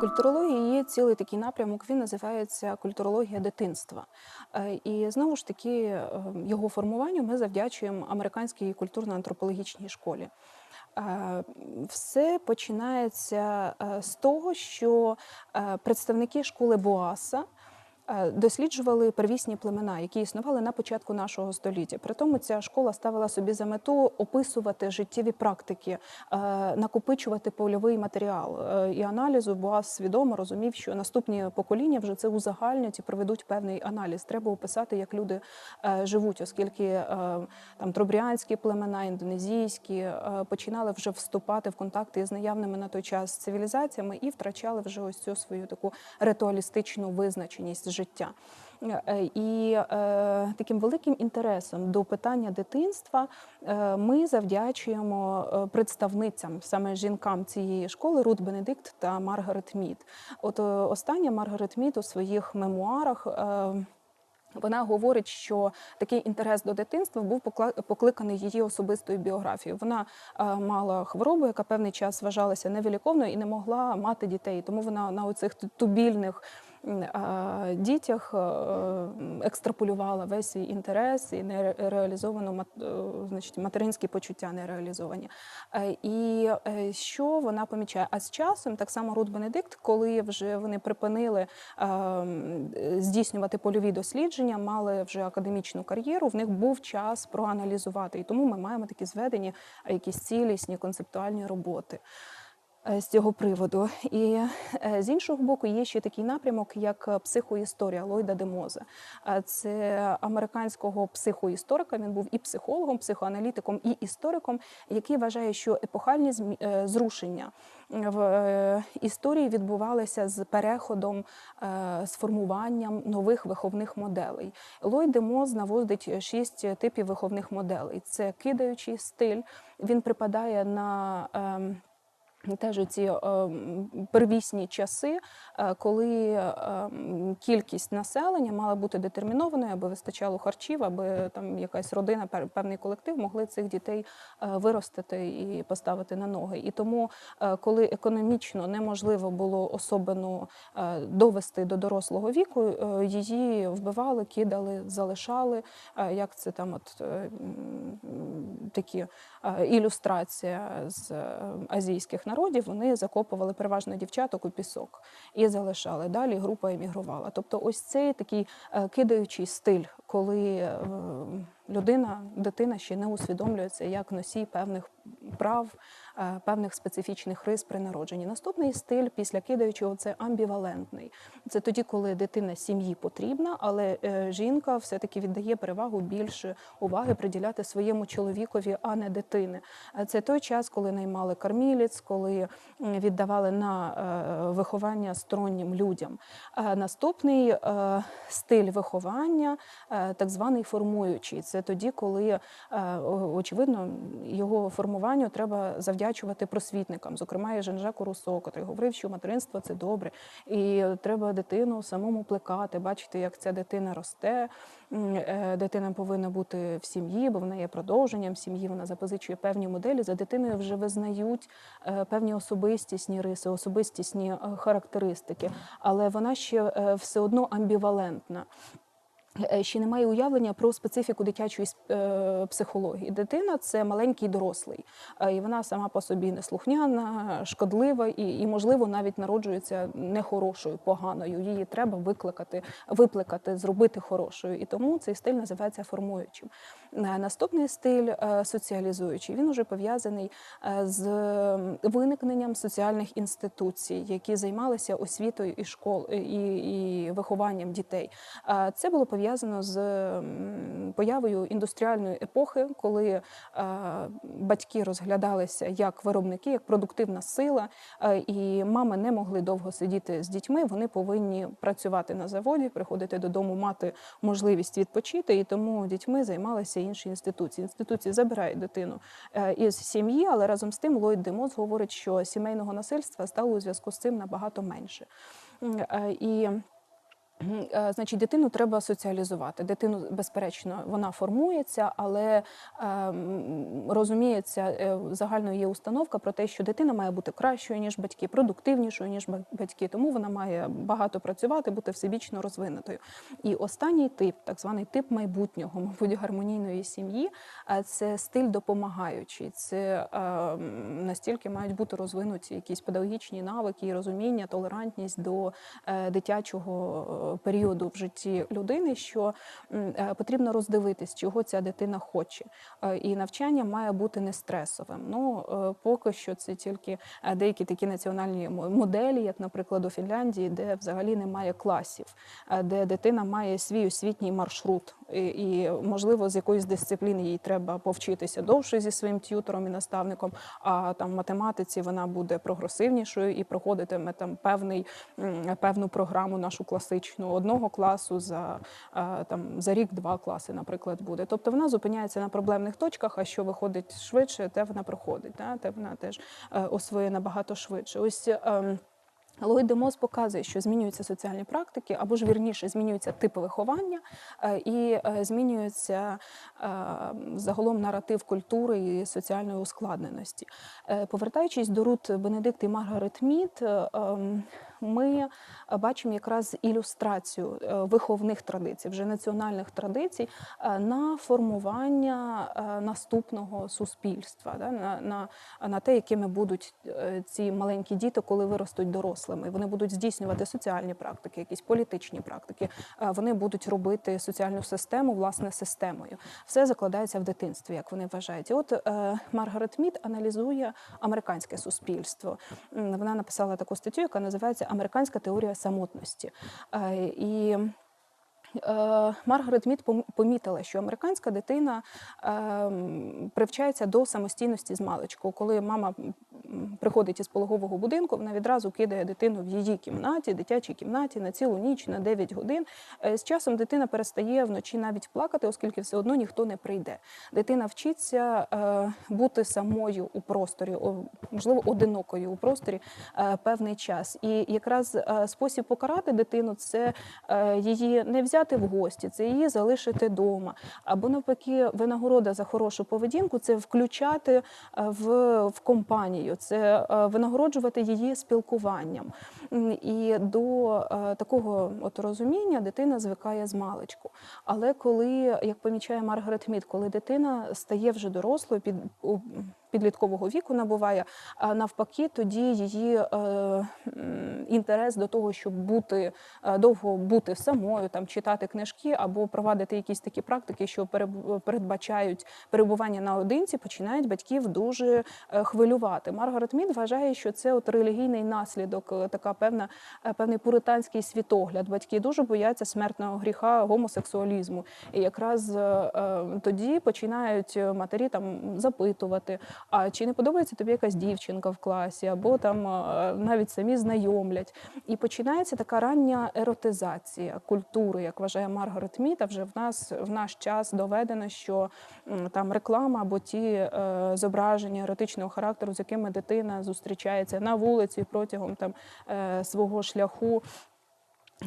культурології є цілий такий напрямок. Він називається культурологія дитинства. Е, І знову ж таки, е, його формуванню ми завдячуємо американській культурно-антропологічній школі. Е, Все починається з того, що представники школи Боаса досліджували первісні племена, які існували на початку нашого століття. При тому ця школа ставила собі за мету описувати життєві практики, е, накопичувати польовий матеріал Е, і аналізу. Боас свідомо розумів, що наступні покоління вже це узагальнять і проведуть певний аналіз. Треба описати, як люди е, живуть, оскільки е, там тробріанські племена, індонезійські е, починали вже вступати в контакти з наявними на той час цивілізаціями і втрачали вже ось цю свою таку ритуалістичну визначеність життя. Е, І е, таким великим інтересом до питання дитинства е, ми завдячуємо е, представницям саме жінкам цієї школи Рут Бенедикт та Маргарет Мід. От е, остання Маргарет Мід у своїх мемуарах. е, вона говорить, що такий інтерес до дитинства був покликаний її особистою біографією. Вона е, мала хворобу, яка певний час вважалася невиліковною і не могла мати дітей. Тому вона на оцих тубільних е, дітях е, екстраполювала весь свій інтерес і нереалізовано мат- е, значить, материнські почуття не реалізовані. Е, І що вона помічає? А з часом, так само Рут Бенедикт, коли вже вони припинили здійснювати польові дослідження, мали вже академічну кар'єру, в них був час проаналізувати. І тому ми маємо такі зведені якісь цілісні концептуальні роботи. Е, З цього приводу, і е, з іншого боку, є ще такий напрямок, як психоісторія Ллойда де Моза. Е, Це американського психоісторика. Він був і психологом, психоаналітиком, і істориком, який вважає, що епохальні е, зрушення в історії відбувалися з переходом, з формуванням нових виховних моделей. Ллойд де Моз наводить шість типів виховних моделей: це кидаючий стиль. Він припадає на ем, Теж ці е, первісні часи, е, коли е, кількість населення мала бути детермінованою, аби вистачало харчів, аби там якась родина, певний колектив могли цих дітей виростити і поставити на ноги. І тому, коли економічно неможливо було особину довести до дорослого віку, її вбивали, кидали, залишали. Як це там, от такі ілюстрація з азійських народів, вони закопували переважно дівчаток у пісок і залишали. Далі група емігрувала. Тобто, ось цей такий е, кидаючий стиль, коли е, людина, дитина ще не усвідомлюється як носій певних прав, е, певних специфічних рис при народженні. Наступний стиль після кидаючого це амбівалентний. Це тоді, коли дитина сім'ї потрібна, але е, жінка все-таки віддає перевагу більше уваги приділяти своєму чоловікові, а не дитини. Е, Це той час, коли наймали кормілець, коли віддавали на виховання стороннім людям. Наступний стиль виховання, так званий формуючий. Це тоді, коли е, очевидно його формуванню треба завдячувати просвітникам, зокрема і Жан-Жаку Руссо, який говорив, що материнство це добре, і треба дитину самому плекати, бачити, як ця дитина росте. Е, Дитина повинна бути в сім'ї, бо вона є продовженням сім'ї. Вона запозичує певні моделі. За дитиною вже визнають е, певні особистісні риси, особистісні характеристики, але вона ще все одно амбівалентна. Е, Ще немає уявлення про специфіку дитячої е, психології. Дитина це маленький дорослий, е, і вона сама по собі неслухняна, шкодлива і, і можливо, навіть народжується нехорошою, поганою. Її треба викликати, випликати, зробити хорошою. І тому цей стиль називається формуючим. Наступний стиль соціалізуючий. Він уже пов'язаний з виникненням соціальних інституцій, які займалися освітою і школ і, і вихованням дітей. Це було пов'язано з появою індустріальної епохи, коли е, батьки розглядалися як виробники, як продуктивна сила, е, і мами не могли довго сидіти з дітьми. Вони повинні працювати на заводі, приходити додому, мати можливість відпочити. І тому дітьми займалися інші інституції. Інституції забирають дитину е, із сім'ї, але разом з тим Ллойд Демос говорить, що сімейного насильства стало у зв'язку з цим набагато менше. І Значить, дитину треба соціалізувати. Дитину, безперечно, вона формується, але ем, розуміється, е, загально є установка про те, що дитина має бути кращою, ніж батьки, продуктивнішою, ніж ба- батьки. Тому вона має багато працювати, бути всебічно розвинутою. І останній тип, так званий тип майбутнього, мабуть, гармонійної сім'ї, е, це стиль допомагаючий. Це настільки мають бути розвинуті якісь педагогічні навики і розуміння, толерантність до е, дитячого е, періоду в житті людини, що е, потрібно роздивитись, чого ця дитина хоче. Е, І навчання має бути не стресовим. Ну е, поки що це тільки деякі такі національні мо- моделі, як, наприклад, у Фінляндії, де взагалі немає класів, де дитина має свій освітній маршрут, і, можливо з якоїсь дисципліни їй треба повчитися довше зі своїм т'ютором і наставником. А там в математиці вона буде прогресивнішою і проходитиме там певний певну програму нашу класичну одного класу за е, там за рік-два класи, наприклад, буде. Тобто вона зупиняється на проблемних точках, а що виходить швидше, те вона проходить, те вона теж е, освоює набагато швидше. Ось. Ем, Демос показує, що змінюються соціальні практики, або ж вірніше, змінюються типи виховання е, і е, змінюється е, загалом наратив культури і соціальної ускладненості. Повертаючись до Рут Бенедикт і Маргарет Мід, ем, ми бачимо якраз ілюстрацію е, виховних традицій, вже національних традицій е, на формування е, наступного суспільства, на, на, на те, якими будуть е, ці маленькі діти, коли виростуть дорослими. Вони будуть здійснювати соціальні практики, якісь політичні практики. е, Вони будуть робити соціальну систему власне системою. Все закладається в дитинстві, як вони вважають. І от е, Маргарет Мід аналізує американське суспільство. Вона написала таку статтю, яка називається Американська теорія самотності. Е, І Маргарет Мід помітила, що американська дитина ем, привчається до самостійності з маличку. Коли мама приходить із пологового будинку, вона відразу кидає дитину в її кімнаті, дитячій кімнаті на цілу ніч, на 9 годин. Е, З часом дитина перестає вночі навіть плакати, оскільки все одно ніхто не прийде. Дитина вчиться е, бути самою у просторі, можливо, одинокою у просторі е, певний час. І якраз е, спосіб покарати дитину це е, її не взяти в гості, це її залишити вдома. Або навпаки, винагорода за хорошу поведінку це включати е, в, в компанію, це е, винагороджувати її спілкуванням. І до е, такого от розуміння дитина звикає з маличку. Але коли, як помічає Маргарет Мід, коли дитина стає вже дорослою, під підліткового віку набуває, а навпаки, тоді її е, інтерес до того, щоб бути довго бути самою, там читати книжки або провадити якісь такі практики, що передбачають перебування наодинці, починають батьків дуже е, хвилювати. Маргарет Мід вважає, що це от релігійний наслідок, е, така певна е, певний пуританський світогляд. Батьки дуже бояться смертного гріха гомосексуалізму. І якраз тоді починають матері там запитувати: а чи не подобається тобі якась дівчинка в класі, або там навіть самі знайомлять. І починається така рання еротизація культури, як вважає Маргарет Міта, вже в нас в наш час доведено, що там реклама або ті е, зображення еротичного характеру, з якими дитина зустрічається на вулиці протягом там е, свого шляху.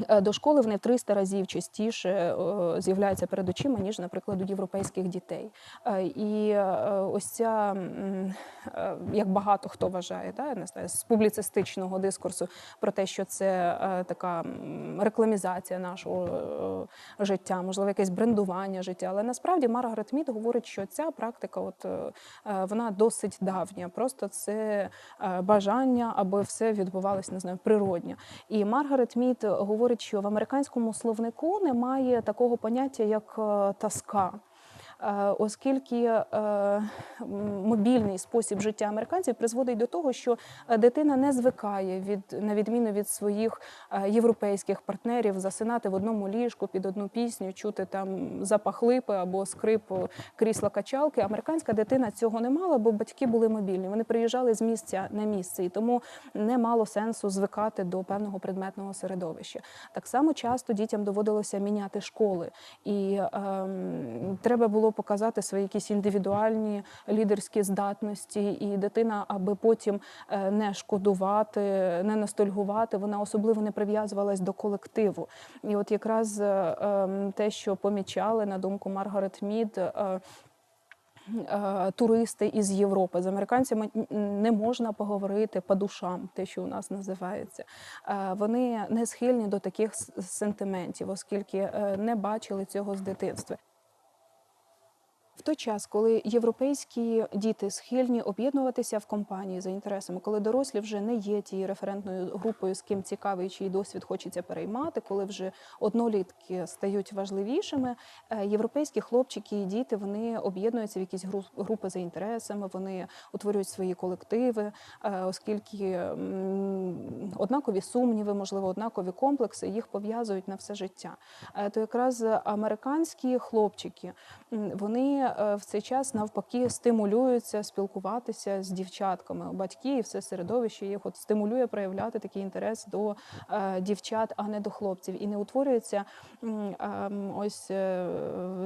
Е, До школи вони в 300 разів частіше е, з'являються перед очима, ніж, наприклад, у європейських дітей. Е, І ось ця, як багато хто вважає, да, не знаю, з публіцистичного дискурсу про те, що це така рекламізація нашого життя, можливо, якесь брендування життя. Але насправді Маргарет Мід говорить, що ця практика, от вона досить давня. Просто це бажання, аби все відбувалося, не знаю, природньо. І Маргарет Мід говорить, що в американському словнику немає такого поняття, як е, тоска. Е, Оскільки е, мобільний спосіб життя американців призводить до того, що е, дитина не звикає від на відміну від своїх європейських партнерів засинати в одному ліжку під одну пісню, чути там запах липи або скрип крісла качалки. Американська дитина цього не мала, бо батьки були мобільні. Вони приїжджали з місця на місце, і тому не мало сенсу звикати до певного предметного середовища. Так само часто дітям доводилося міняти школи, і ем, треба було показати свої якісь індивідуальні лідерські здатності, і дитина, аби потім е, не шкодувати, не ностальгувати, вона особливо не прив'язувалась до колективу. І от якраз е, ем, те, що помічали на думку Маргарет Мід. е, Туристи із Європи з американцями не можна поговорити по душам, те, що у нас називається. Вони не схильні до таких сентиментів, оскільки не бачили цього з дитинства. Той час, коли європейські діти схильні об'єднуватися в компанії за інтересами, коли дорослі вже не є тією референтною групою, з ким цікавий чий досвід хочеться переймати, коли вже однолітки стають важливішими, е, європейські хлопчики і діти вони об'єднуються в якісь гру- групи за інтересами, вони утворюють свої колективи, е, оскільки однакові сумніви, можливо, однакові комплекси їх пов'язують на все життя. Е, То якраз американські хлопчики вони в цей час навпаки стимулюються спілкуватися з дівчатками. Батьки і все середовище їх от стимулює проявляти такий інтерес до е, дівчат, а не до хлопців. І не утворюється ем, ось е,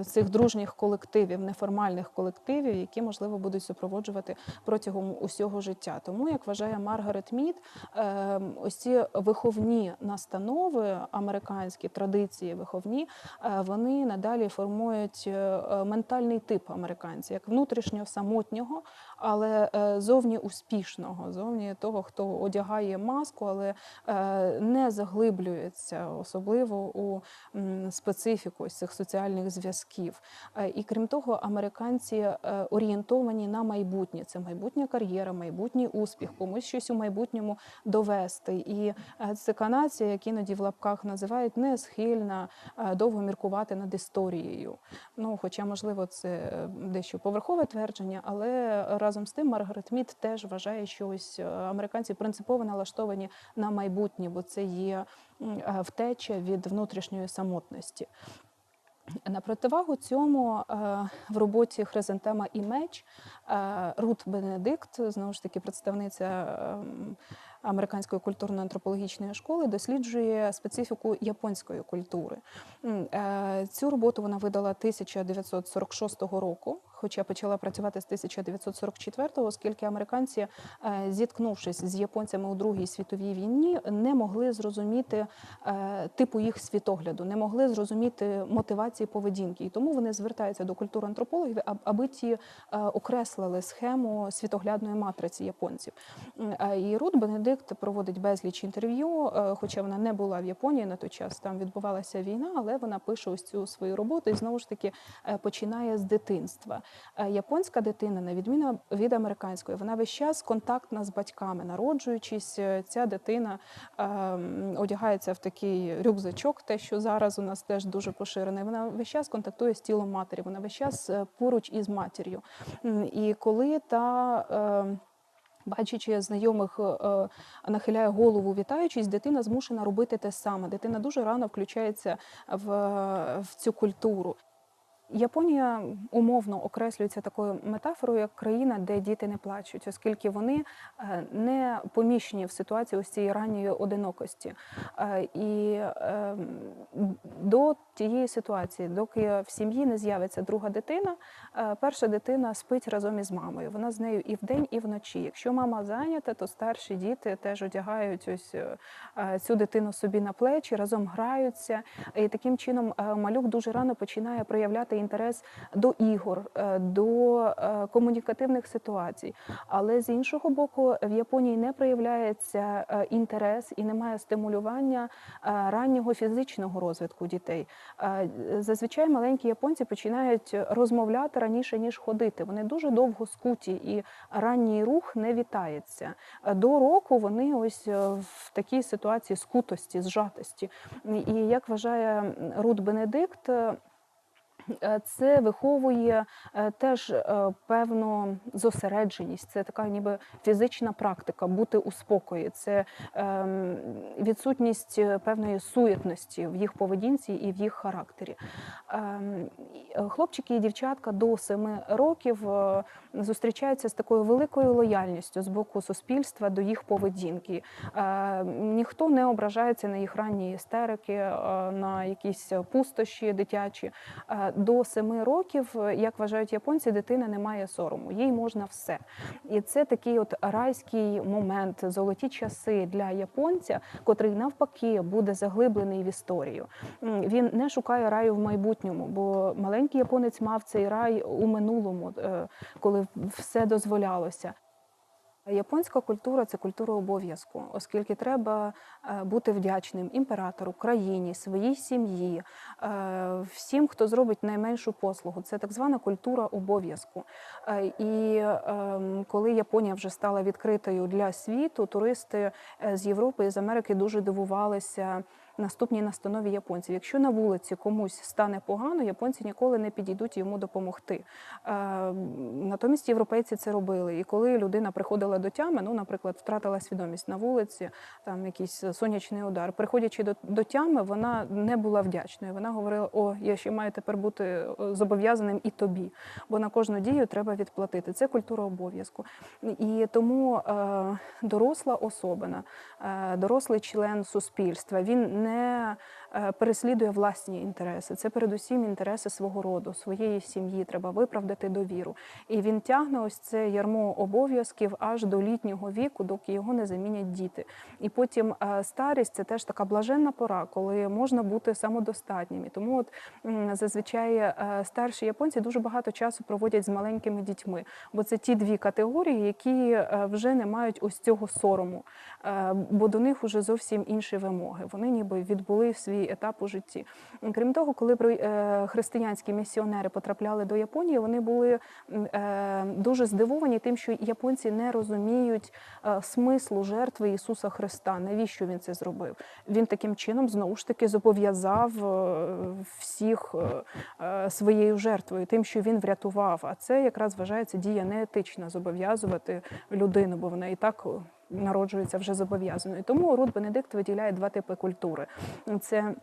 цих дружніх колективів, неформальних колективів, які можливо будуть супроводжувати протягом усього життя. Тому, як вважає Маргарет Мід, е, ось ці виховні настанови, американські традиції виховні, е, вони надалі формують е, е, ментальний тип американця, як внутрішнього самотнього, але е, зовні успішного, зовні того, хто одягає маску, але е, не заглиблюється особливо у специфіку ось цих соціальних зв'язків. Е, І крім того, американці орієнтовані на майбутнє. Це майбутня кар'єра, майбутній успіх, комусь щось у майбутньому довести. І це канадця, як іноді в лапках називають, не схильна довго міркувати над історією. Ну, хоча, можливо, це дещо поверхове твердження, але разом з тим Маргарет Мід теж вважає, що ось е, американці принципово налаштовані на майбутнє, бо це є е, втеча від внутрішньої самотності. На противагу цьому е, в роботі Хризантема і меч Рут Бенедикт, знову ж таки представниця американської культурно-антропологічної школи, досліджує специфіку японської культури. Цю роботу вона видала 1946 року, хоча почала працювати з 1944, оскільки американці, е, зіткнувшись з японцями у Другій світовій війні, не могли зрозуміти е, типу їх світогляду, не могли зрозуміти мотивації поведінки. І тому вони звертаються до культурантропологів, аб- аби ті е, окреслили схему світоглядної матриці японців. І Рут Бенедикт проводить безліч інтерв'ю, хоча вона не була в Японії на той час, там відбувалася війна, але вона пише ось цю свою роботу і знову ж таки починає з дитинства. Е, Японська дитина, на відміну від американської, вона весь час контактна з батьками. Народжуючись, е, ця дитина е, одягається в такий рюкзачок, те, що зараз у нас теж дуже поширене. Вона весь час контактує з тілом матері, вона весь час е, поруч із матір'ю. І коли та е, Бачачи знайомих, нахиляє голову, вітаючись, дитина змушена робити те саме. Дитина дуже рано включається в, в цю культуру. Японія умовно окреслюється такою метафорою, як країна, де діти не плачуть, оскільки вони е, не поміщені в ситуації ось цієї ранньої одинокості. Е, І е, до тієї ситуації, доки в сім'ї не з'явиться друга дитина, е, перша дитина спить разом із мамою. Вона з нею і вдень, і вночі. Якщо мама зайнята, то старші діти теж одягають ось цю дитину собі на плечі, разом граються. І таким чином малюк дуже рано починає проявляти інтерес до ігор, е, до е, комунікативних ситуацій. Але з іншого боку, в Японії не проявляється е, інтерес і немає стимулювання раннього фізичного розвитку дітей. Зазвичай маленькі японці починають розмовляти раніше ніж ходити. Вони дуже довго скуті, і ранній рух не вітається. До року вони ось в такій ситуації скутості, зжатості. І як вважає Рут Бенедикт. Е, Це виховує е, теж е, певну зосередженість. Це така ніби фізична практика бути у спокої. Це ем, відсутність певної суєтності в їх поведінці і в їх характері. Ем, Хлопчики і дівчатка до семи років зустрічаються з такою великою лояльністю з боку суспільства до їх поведінки. Ніхто не ображається на їх ранні істерики, на якісь пустощі дитячі. До семи років, е, як вважають японці, дитина не має сорому, їй можна все. І це такий от райський момент, золоті часи для японця, котрий навпаки буде заглиблений в історію. Він не шукає раю в майбутньому, бо маленький японець мав цей рай у минулому, е, коли все дозволялося. Японська культура це культура обов'язку, оскільки треба е, бути вдячним імператору, країні, своїй сім'ї, е, всім, хто зробить найменшу послугу. Це так звана культура обов'язку. Е, І ем, коли Японія вже стала відкритою для світу, туристи з Європи і з Америки дуже дивувалися наступній настанові японців. Якщо на вулиці комусь стане погано, японці ніколи не підійдуть йому допомогти. Е, Натомість європейці це робили. І коли людина приходила до тями, ну, наприклад, втратила свідомість на вулиці, там якийсь сонячний удар. Приходячи до, до тями, вона не була вдячною. Вона говорила: О, я ще маю тепер бути е, зобов'язаним і тобі, бо на кожну дію треба відплатити. Це культура обов'язку. І тому е, доросла особина, е, дорослий член суспільства, він не е, переслідує власні інтереси. Це передусім інтереси свого роду, своєї сім'ї. Треба виправдати довіру. І він тягне ось це ярмо обов'язків аж до літнього віку, доки його не замінять діти. І потім е, старість це теж така блаженна пора, коли можна бути самодостатнім. І тому от зазвичай е, старші японці дуже багато часу проводять з маленькими дітьми, бо це ті дві категорії, які е, вже не мають ось цього сорому, е, бо до них вже зовсім інші вимоги. Вони ніби відбули свій етап у житті. Крім того, коли е, християнські місіонери потрапляли до Японії, вони були е, дуже здивовані тим, що японці не розуміють е, смислу жертви Ісуса Христа. Навіщо він це зробив? Він таким чином знову ж таки зобов'язав всіх своєю жертвою, тим, що він врятував. А це якраз вважається дія неетична зобов'язувати людину, бо вона і так. Народжується вже зобов'язаною. Тому Рут Бенедикт виділяє два типи культури: це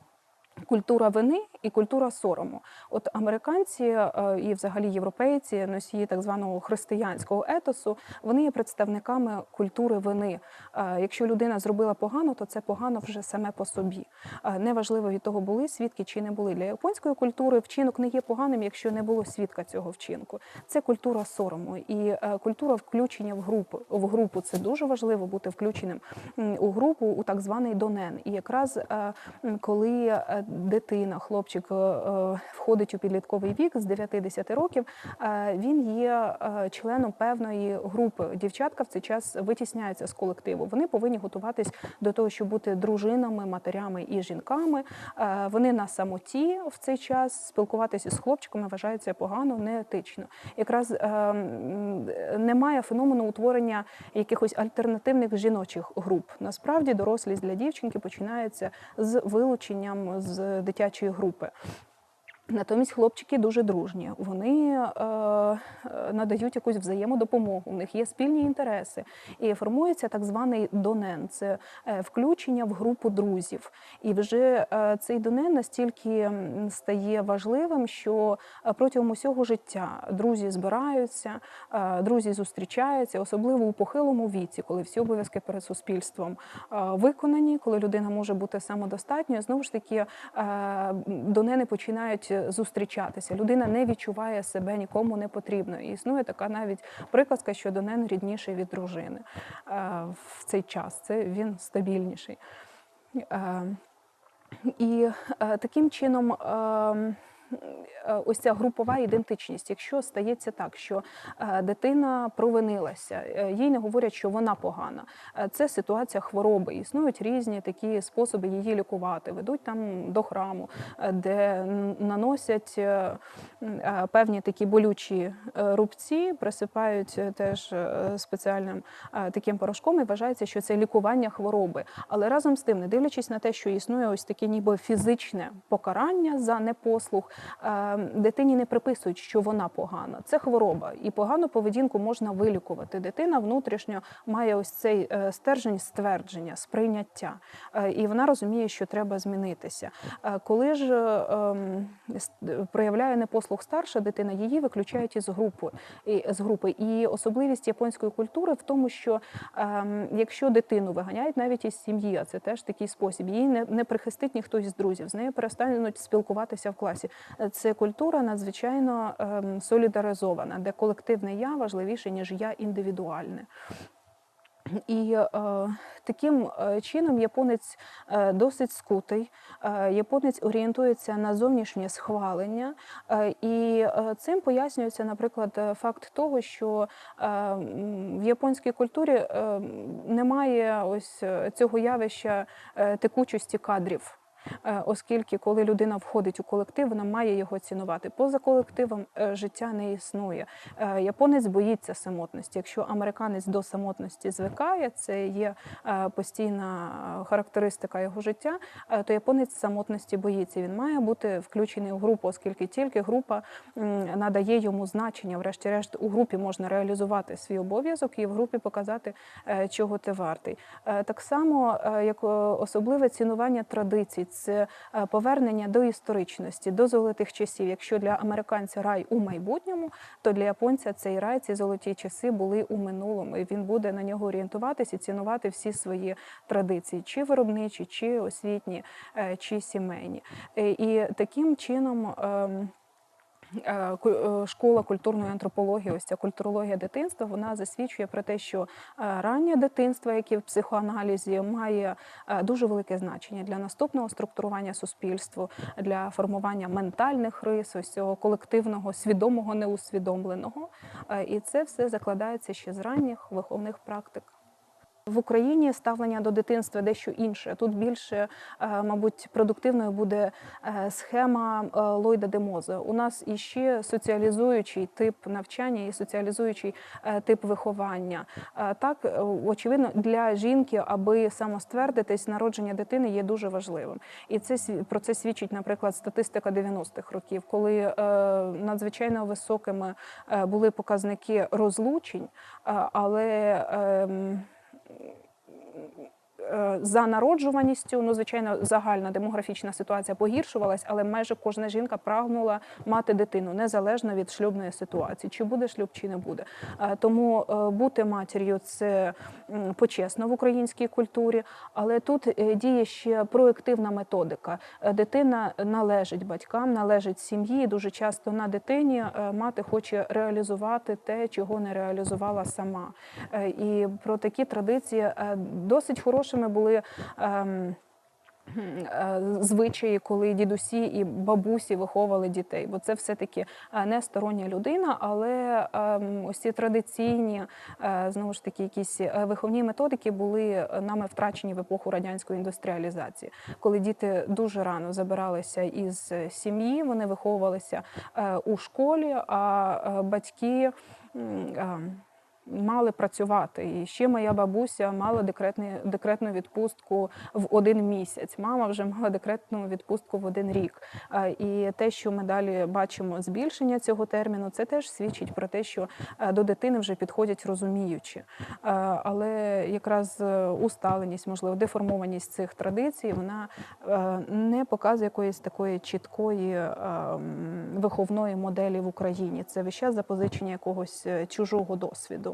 Культура вини і культура сорому. От американці е, і взагалі європейці, носії так званого християнського етосу, вони є представниками культури вини. Е, Якщо людина зробила погано, то це погано вже саме по собі. Е, Неважливо від того, були свідки чи не були. Для японської культури вчинок не є поганим, якщо не було свідка цього вчинку. Це культура сорому і культура включення в групу. В групу це дуже важливо бути включеним у групу у так званий донен. І якраз коли дитина, хлопчик е, е, входить у підлітковий вік з 9-10 років, е, він є членом певної групи. Дівчатка в цей час витісняються з колективу. Вони повинні готуватись до того, щоб бути дружинами, матерями і жінками. Вони на самоті в цей час спілкуватися з хлопчиками вважається погано, неетично. Якраз немає феномену утворення якихось альтернативних жіночих груп. Насправді дорослість для дівчинки починається з вилученням з дитячої групи. Натомість хлопчики дуже дружні. Вони е, е, надають якусь взаємодопомогу. У них є спільні інтереси, і формується так званий донен. Це е, включення в групу друзів. І вже е, цей донен настільки стає важливим, що протягом усього життя друзі збираються, друзі зустрічаються, особливо у похилому віці, коли всі обов'язки перед суспільством виконані, коли людина може бути самодостатньою. Знову ж таки, донени починають зустрічатися. Людина не відчуває себе нікому не потрібною. І існує така навіть приказка, що донен рідніший від дружини е, в цей час. Це він стабільніший. Е, І е, таким чином. Е, Ось ця групова ідентичність. Якщо стається так, що е, дитина провинилася, е, їй не говорять, що вона погана. Це ситуація хвороби. Існують різні такі способи її лікувати. Ведуть там до храму, де наносять певні такі болючі рубці, присипають теж спеціальним таким порошком і вважається, що це лікування хвороби. Але разом з тим, не дивлячись на те, що існує ось таке ніби фізичне покарання за непослух, дитині не приписують, що вона погана. Це хвороба, і погану поведінку можна вилікувати. Дитина внутрішньо має ось цей е, стержень ствердження, сприйняття, Е, і вона розуміє, що треба змінитися. Е, Коли ж е, ем, проявляє непослух старша дитина, її виключають із групи. З групи. І особливість японської культури в тому, що ем, якщо дитину виганяють навіть із сім'ї, а це теж такий спосіб, її не прихистить ніхто із друзів, з нею перестануть спілкуватися в класі. Це культура надзвичайно ем, солідаризована, де колективне я важливіше, ніж я індивідуальне. І е, таким е, чином японець е, досить скутий. Е, японець орієнтується на зовнішнє схвалення, і цим пояснюється, наприклад, факт того, що в японській культурі немає ось цього явища текучості кадрів. Е, Оскільки коли людина входить у колектив, вона має його цінувати. Поза колективом е, життя не існує. Е, Японець боїться самотності. Якщо американець до самотності звикає, це є постійна характеристика його життя, то японець самотності боїться. Він має бути включений у групу, оскільки тільки група надає йому значення. Врешті-решт, у групі можна реалізувати свій обов'язок і в групі показати, чого ти вартий. Так само, як особливе цінування традицій, це повернення до історичності, до золотих часів. Якщо для американця рай у майбутньому, то для японця цей рай, ці золоті часи були у минулому. І він буде на нього орієнтуватися і цінувати всі свої традиції, чи виробничі, чи освітні, е, чи сімейні. Е, І таким чином. Е, е, Школа культурної антропології, ось ця культурологія дитинства, вона засвідчує про те, що е, раннє дитинство, яке в психоаналізі, має дуже велике значення для наступного структурування суспільства, для формування ментальних рис, ось цього колективного, свідомого, неусвідомленого. І це все закладається ще з ранніх виховних практик. В Україні ставлення до дитинства дещо інше. Тут більше, е, мабуть, продуктивною буде е, схема е, Ллойда де У нас іще соціалізуючий тип навчання і соціалізуючий тип виховання. Так, очевидно, для жінки, аби самоствердитись, народження дитини є дуже важливим. І це про це свідчить, наприклад, статистика 90-х років, коли надзвичайно високими були показники розлучень, але ем, за народжуваністю, ну звичайно, загальна демографічна ситуація погіршувалась, але майже кожна жінка прагнула мати дитину незалежно від шлюбної ситуації, чи буде шлюб, чи не буде. Е, Тому е, бути матір'ю це почесно в українській культурі, але тут е, діє ще проективна методика. Е, Дитина належить батькам, належить сім'ї. Дуже часто на дитині е, мати хоче реалізувати те, чого не реалізувала сама. Е, І про такі традиції е, досить хорошими були. ем, е, Звичаї, коли дідусі і бабусі виховували дітей, бо це все-таки е, не стороння людина, але ем, ось ці традиційні е, знову ж таки якісь виховні методики були нами втрачені в епоху радянської індустріалізації, коли діти дуже рано забиралися із сім'ї, вони виховувалися у школі, а батьки. Мали працювати. І ще моя бабуся мала декретний, декретну відпустку в один місяць. Мама вже мала декретну відпустку в один рік. І те, що ми далі бачимо збільшення цього терміну, це теж свідчить про те, що е, до дитини вже підходять розуміючи. Е, Але якраз е, усталеність, можливо, деформованість цих традицій, вона е, не показує якоїсь такої чіткої виховної моделі в Україні. Це весь час запозичення якогось чужого досвіду.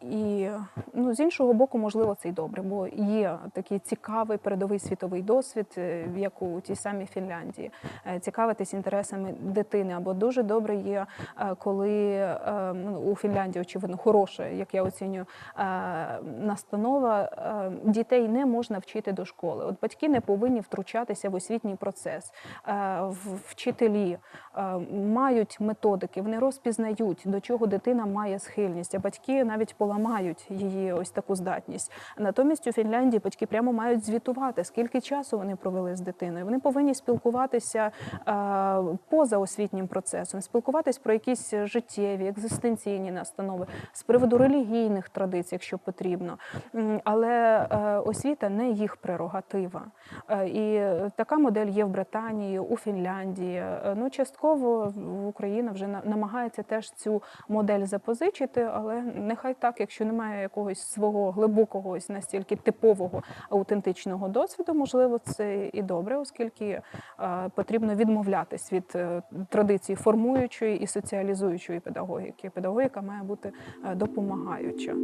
І ну, з іншого боку, можливо, це й добре, бо є такий цікавий передовий світовий досвід, е, як у тій самій Фінляндії. Е, Цікавитись інтересами дитини. Або дуже добре є, е, коли е, ну, у Фінляндії, очевидно, хороша, як я оцінюю, е, настанова е, дітей не можна вчити до школи. От батьки не повинні втручатися в освітній процес. Е, Вчителі е, мають методики, вони розпізнають, до чого дитина має схильність, а батьки навіть поламають її ось таку здатність. Натомість у Фінляндії батьки прямо мають звітувати, скільки часу вони провели з дитиною. Вони повинні спілкуватися е, поза освітнім процесом, спілкуватись про якісь життєві, екзистенційні настанови з приводу релігійних традицій, якщо потрібно. Але е, освіта не їх прерогатива. Е, І така модель є в Британії, у Фінляндії. Ну, частково Україна вже на- намагається теж цю модель запозичити, але нехай так, якщо немає якогось свого глибокого, ось настільки типового аутентичного досвіду, можливо, це і добре, оскільки е, потрібно відмовлятись від е, традиції формуючої і соціалізуючої педагогіки. Педагогіка має бути е, допомагаюча.